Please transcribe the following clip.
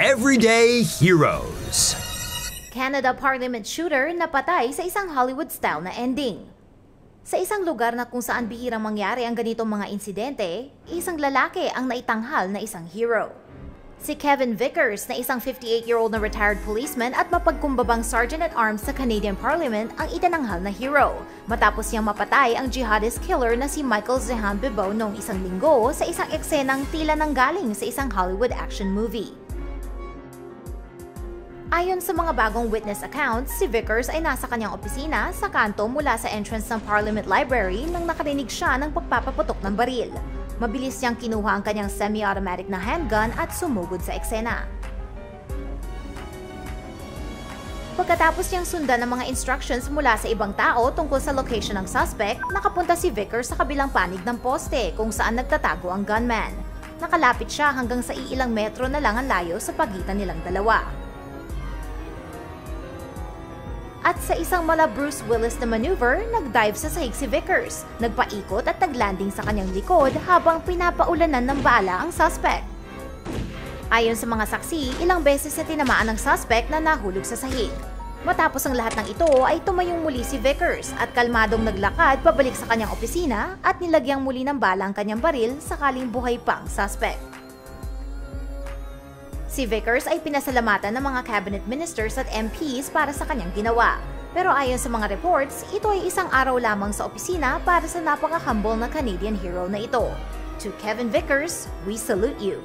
Everyday Heroes. Canada Parliament shooter napatay sa isang Hollywood-style na ending. Sa isang lugar na kung saan bihirang mangyari ang ganitong mga insidente, isang lalaki ang naitanghal na isang hero. Si Kevin Vickers na isang 58-year-old na retired policeman at mapagkumbabang sergeant at arms sa Canadian Parliament ang itinanghal na hero matapos niyang mapatay ang jihadist killer na si Michael Zehan Bebo noong isang linggo sa isang eksenang tila nanggaling sa isang Hollywood action movie. Ayon sa mga bagong witness accounts, si Vickers ay nasa kanyang opisina sa kanto mula sa entrance ng Parliament Library nang nakarinig siya ng pagpapaputok ng baril. Mabilis niyang kinuha ang kanyang semi-automatic na handgun at sumugod sa eksena. Pagkatapos niyang sundan ng mga instructions mula sa ibang tao tungkol sa location ng suspect, nakapunta si Vickers sa kabilang panig ng poste kung saan nagtatago ang gunman. Nakalapit siya hanggang sa iilang metro na lang ang layo sa pagitan nilang dalawa. At sa isang mala Bruce Willis na maneuver, nag-dive sa sahig si Vickers, nagpaikot at naglanding sa kanyang likod habang pinapaulanan ng bala ang suspect. Ayon sa mga saksi, ilang beses na tinamaan ng suspect na nahulog sa sahig. Matapos ang lahat ng ito ay tumayong muli si Vickers at kalmadong naglakad pabalik sa kanyang opisina at nilagyang muli ng bala ang kanyang baril sakaling buhay pang suspect. Si Vickers ay pinasalamatan ng mga cabinet ministers at MPs para sa kanyang ginawa. Pero ayon sa mga reports, ito ay isang araw lamang sa opisina para sa napaka-humble na Canadian hero na ito. To Kevin Vickers, we salute you.